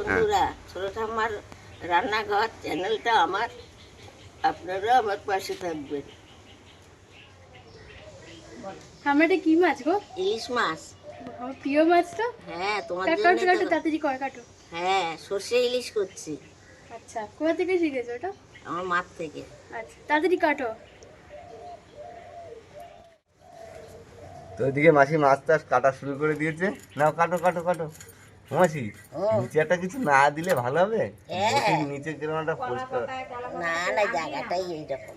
বন্ধুরা ছোট ঠাম্মার রান্নাঘর চ্যানেলটা আমার। আপনারা আমার পাশে থাকবেন। আমরা কি মাছ গো? ইলিশ মাছ। আমার প্রিয় মাছ তো? হ্যাঁ তোমার কাটো জন্য কাটো তাড়াতাড়ি কর কাটো। হ্যাঁ সর্ষে ইলিশ করছি। আচ্ছা কোথা থেকে শিখেছো ওটা? আমার মাঠ থেকে। আচ্ছা তাড়াতাড়ি কাটো। তো ওইদিকে মাসি মাছ টাছ কাটা শুরু করে দিয়েছে। নাও কাটো কাটো কাটো। মাসি নিচে একটা কিছু না দিলে ভালো হবে। নিচে কীরকম একটা পরিষ্কার। না না জায়গাটাই এইরকম।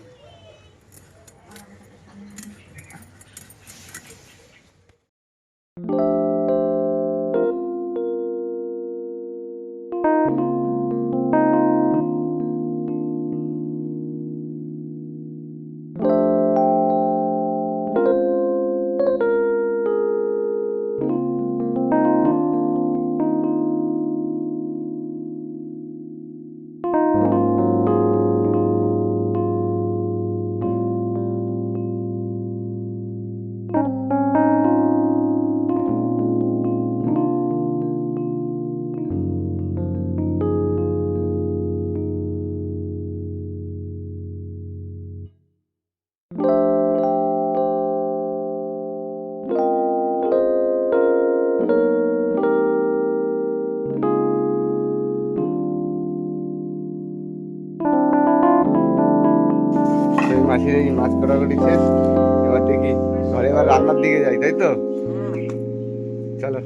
মাসির এই মাছ কাটাকুটি শেষ। এবার দেখি ঘরে এবার রান্নার দিকে যাই তাই তো? চলো।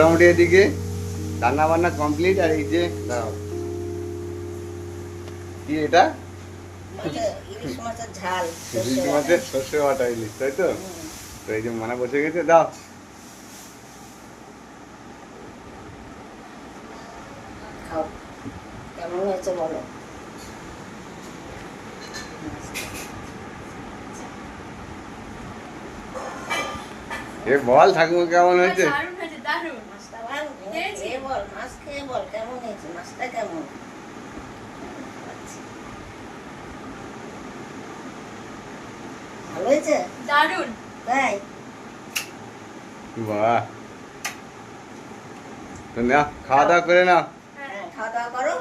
মোটামুটি এদিকে রান্না বান্না কমপ্লিট আর এই যে দাও কি এটা? ইলিশ মাছের ঝাল ইলিশ মাছের সর্ষে বাটা ইলিশ তাই তো? তো এই যে মানা বসে গেছে দাও। কেমন হয়েছে বলো? এ বল ঠাকুমা কেমন হয়েছে দারুণ হয়েছে দারুণ মাছটা ভালো খেয়েছি। খেয়ে বল মাছ খেয়ে বল কেমন হয়েছে? মাছটা কেমন? ভালো হয়েছে? দারুণ। তাই? বাহ। না খাওয়া দাওয়া করে নাও। হ্যাঁ খাওয়া দাওয়া করো।